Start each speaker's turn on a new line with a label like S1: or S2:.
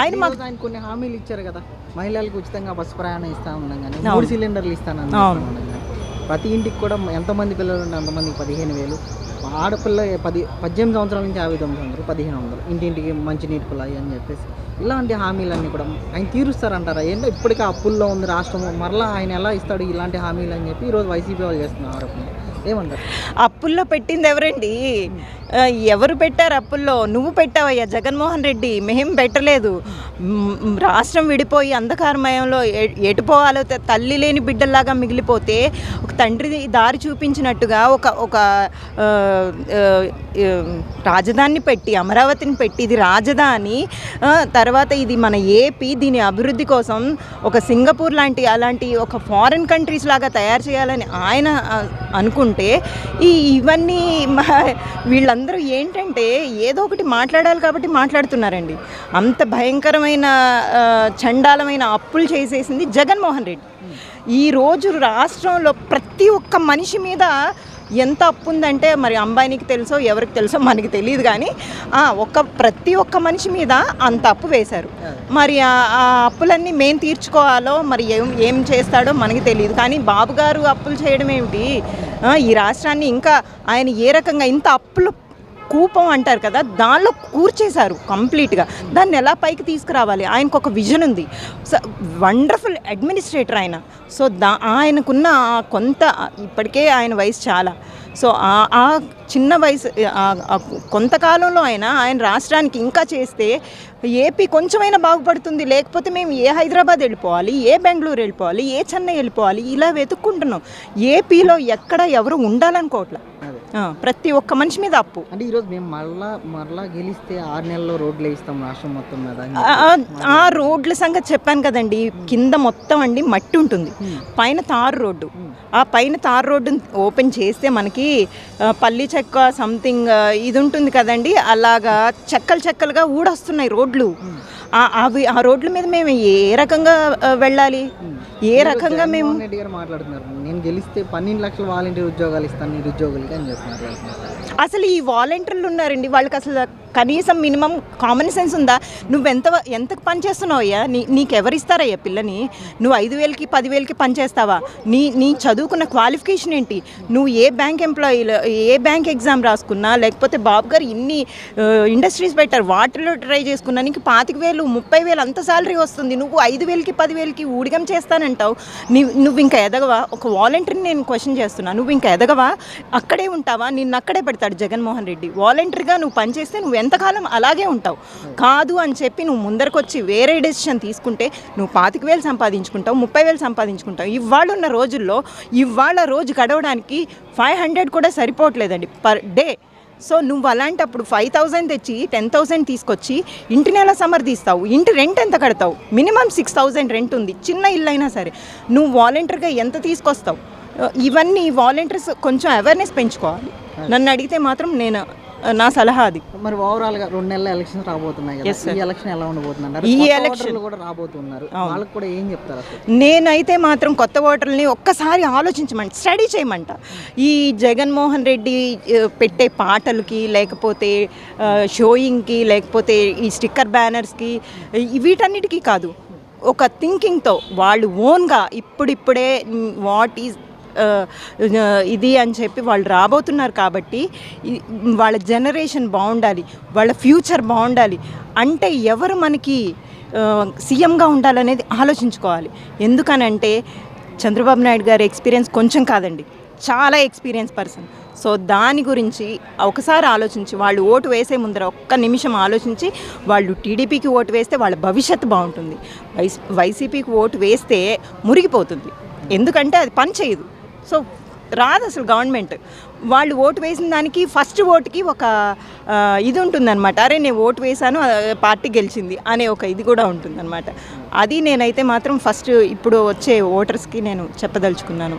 S1: ఆయన మాకు
S2: ఆయన కొన్ని హామీలు ఇచ్చారు కదా. మహిళలకు ఉచితంగా బస్సు ప్రయాణం ఇస్తా ఉన్నాం కానీ. మూడు సిలిండర్లు ఇస్తానని ప్రతి ఇంటికి కూడా ఎంతమంది పిల్లలు ఉంటే అంతమందికి పదిహేను వేలు. ఆడపిల్ల పది పద్దెనిమిది సంవత్సరాల నుంచి యాభై తొమ్మిది సంవత్సరాలు పదిహేను వందలు. ఇంటింటికి మంచినీటి కుళాయి అని చెప్పేసి. ఇలాంటి హామీలన్నీ కూడా ఆయన తీరుస్తారంటారా? ఏంటో ఇప్పటికే అప్పుల్లో ఉంది రాష్ట్రం మరలా ఆయన ఎలా ఇస్తాడు ఇలాంటి హామీలు అని చెప్పి ఈరోజు వైసీపీ వాళ్ళు చేస్తున్నారు. ఆరోపణ ఏమంటారు
S1: అప్పుల్లో పెట్టింది ఎవరండి? ఎవరు పెట్టారు అప్పుల్లో? నువ్వు పెట్టావయ్యా జగన్మోహన్ రెడ్డి. మేం పెట్టలేదు. రాష్ట్రం విడిపోయి అంధకారమయంలో ఎ- ఎటు పోవాలో తల్లి లేని బిడ్డల్లాగా మిగిలిపోతే ఒక తండ్రి దారి చూపించినట్టుగా ఒక ఒక రాజధానిని పెట్టి అమరావతిని పెట్టి ఇది రాజధాని తర్వాత ఇది మన ఏపీ దీని అభివృద్ధి కోసం ఒక సింగపూర్ లాంటి అలాంటి ఒక ఫారిన్ కంట్రీస్ లాగా తయారు చేయాలని ఆయన అనుకుంటే ఈ ఇవన్నీ వీళ్ళందరూ అందరూ ఏంటంటే ఏదో ఒకటి మాట్లాడాలి కాబట్టి మాట్లాడుతున్నారండి. అంత భయంకరమైన చండాలమైన అప్పులు చేసేసింది జగన్మోహన్ రెడ్డి. ఈ రోజు రాష్ట్రంలో ప్రతి ఒక్క మనిషి మీద ఎంత అప్పు ఉందంటే మరి అంబానీకి తెలుసో ఎవరికి తెలుసో మనకి తెలియదు కానీ ఒక ఒక్క ప్రతి ఒక్క మనిషి మీద అంత అప్పు వేశారు. మరి ఆ అప్పులన్నీ మేం తీర్చుకోవాలో మరి ఏం ఏం చేస్తాడో మనకి తెలియదు. కానీ బాబు గారు అప్పులు చేయడం ఏమిటి? ఈ రాష్ట్రాన్ని ఇంకా ఆయన ఏ రకంగా ఇంత అప్పులు కూపం అంటారు కదా దానిలో కూర్చేశారు కంప్లీట్గా. దాన్ని ఎలా పైకి తీసుకురావాలి? ఆయనకు ఒక విజన్ ఉంది. సో వండర్ఫుల్ అడ్మినిస్ట్రేటర్ ఆయన. సో దా ఆయనకున్న ఆ కొంత ఇప్పటికే ఆయన వయసు చాలా. సో ఆ- చిన్న వయసు కొంతకాలంలో అయినా ఆయన రాష్ట్రానికి ఇంకా చేస్తే ఏపీ కొంచెమైనా బాగుపడుతుంది. లేకపోతే మేము ఏ హైదరాబాద్ వెళ్ళిపోవాలి ఏ బెంగళూరు వెళ్ళిపోవాలి ఏ చెన్నై వెళ్ళిపోవాలి ఇలా వెతుక్కుంటున్నాం. ఏపీలో ఎక్కడ ఎవరు ఉండాలనుకోవట్లే. ప్రతి ఒక్క మనిషి మీద అప్పు.
S2: అంటే ఈరోజు మేము మళ్ళా మరలా గెలిస్తే ఆరు నెలల్లో రోడ్లు వేయిస్తాం రాష్ట్రం మొత్తం మీద
S1: ఆ- రోడ్ల సంగతి చెప్పాను కదండి. కింద మొత్తం అండి మట్టి ఉంటుంది. పైన తారు రోడ్డు. ఆ పైన తారు రోడ్డు ఓపెన్ చేస్తే మనకి పల్లి చెక్క సంథింగ్ ఇది ఉంటుంది కదండి. అలాగా చెక్కలు చెక్కలుగా ఊడొస్తున్నాయి రోడ్లు. అవి ఆ రోడ్ల మీద మేము ఏ రకంగా వెళ్ళాలి. ఏ రకంగా మేము
S2: రెడ్డి గారు మాట్లాడుతున్నారు నేను గెలిస్తే పన్నెండు లక్షల వాలంటీర్ ఉద్యోగాలు ఇస్తాను నిరుద్యోగులకి అని చెప్పి మాట్లాడుతున్నారు
S1: అసలు ఈ వాలంటీర్లు ఉన్నారండి వాళ్ళకి అసలు కనీసం మినిమం కామన్ సెన్స్ ఉందా? నువ్వెంత ఎంత పని చేస్తున్నావు అయ్యా? నీ నీకు ఎవరిస్తారయ్యా పిల్లని? నువ్వు ఐదు వేలకి పదివేలకి పని చేస్తావా? నీ నీ చదువుకున్న క్వాలిఫికేషన్ ఏంటి? నువ్వు ఏ బ్యాంక్ ఎంప్లాయీలో ఏ బ్యాంక్ ఎగ్జామ్ రాసుకున్నా లేకపోతే బాబు గారు ఇన్ని ఇండస్ట్రీస్ పెట్టారు వాటిలో ట్రై చేసుకున్నా నీకు పాతిక వేలు ముప్పై వేలు అంత శాలరీ వస్తుంది. నువ్వు ఐదు వేలకి పదివేలకి ఊడిగం చేస్తానంటావు. నీ నువ్వు ఇంకా ఎదగవా? ఒక వాలంటీర్ని నేను క్వశ్చన్ చేస్తున్నా. నువ్వు ఇంకా ఎదగవా? అక్కడే ఉంటావా? నిన్ను అక్కడే పెడతాడు జగన్మోహన్ రెడ్డి. వాలంటీర్గా నువ్వు పనిచేస్తే నువ్వు ఎంతకాలం అలాగే ఉంటావు? కాదు అని చెప్పి నువ్వు ముందరకొచ్చి వేరే డెసిషన్ తీసుకుంటే నువ్వు పాతిక వేలు సంపాదించుకుంటావు ముప్పై వేలు సంపాదించుకుంటావు. ఇవాళ ఉన్న రోజుల్లో ఇవాళ రోజు గడవడానికి ఫైవ్ హండ్రెడ్ కూడా సరిపోవట్లేదండి పర్ డే సో నువ్వు అలాంటప్పుడు ఫైవ్ థౌజండ్ తెచ్చి టెన్ థౌజండ్ తీసుకొచ్చి ఇంటిని ఎలా సమర్థిస్తావు? ఇంటి రెంట్ ఎంత కడతావు? మినిమం సిక్స్ థౌజండ్ రెంట్ ఉంది. చిన్న ఇల్లు అయినా సరే. నువ్వు వాలంటీర్గా ఎంత తీసుకొస్తావు? ఇవన్నీ వాలంటీర్స్ కొంచెం అవేర్నెస్ పెంచుకోవాలి. నన్ను అడిగితే మాత్రం నేను నా సలహా అది.
S2: మరి ఓవరాల్గా రెండు నెలల ఎలక్షన్స్ రాబోతున్నాయి కదా. ఈ ఎలక్షన్ ఎలా ఉండబోతున్నారు
S1: ఈ
S2: ఓటర్లు కూడా రాబోతున్నారు. వాళ్ళకి కూడా ఏం చెప్తారు
S1: నేనైతే మాత్రం కొత్త ఓటర్లని ఒక్కసారి ఆలోచించమంట స్టడీ చేయమంట. ఈ జగన్మోహన్ రెడ్డి పెట్టే పాటలకి లేకపోతే షోయింగ్కి లేకపోతే ఈ స్టిక్కర్ బ్యానర్స్కి వీటన్నిటికీ కాదు. ఒక థింకింగ్తో వాళ్ళు ఓన్గా ఇప్పుడిప్పుడే వాట్ ఈజ్ ఇది అని చెప్పి వాళ్ళు రాబోతున్నారు కాబట్టి వాళ్ళ జనరేషన్ బాగుండాలి వాళ్ళ ఫ్యూచర్ బాగుండాలి అంటే ఎవరు మనకి సీఎంగా ఉండాలనేది ఆలోచించుకోవాలి. ఎందుకనంటే చంద్రబాబు నాయుడు గారి ఎక్స్పీరియన్స్ కొంచెం కాదండి చాలా ఎక్స్పీరియన్స్ పర్సన్. సో దాని గురించి ఒకసారి ఆలోచించి వాళ్ళు ఓటు వేసే ముందర ఒక్క నిమిషం ఆలోచించి వాళ్ళు టీడీపీకి ఓటు వేస్తే వాళ్ళ భవిష్యత్తు బాగుంటుంది. వైసీపీకి ఓటు వేస్తే మురిగిపోతుంది. ఎందుకంటే అది పని చేయదు. సో రాదు అసలు గవర్నమెంట్. వాళ్ళు ఓటు వేసిన దానికి ఫస్ట్ ఓటుకి ఒక ఇది ఉంటుందన్నమాట. అరే నేను ఓటు వేశాను పార్టీ గెలిచింది అనే ఒక ఇది కూడా ఉంటుందన్నమాట. అది నేనైతే మాత్రం ఫస్ట్ ఇప్పుడు వచ్చే ఓటర్స్కి నేను చెప్పదలుచుకున్నాను.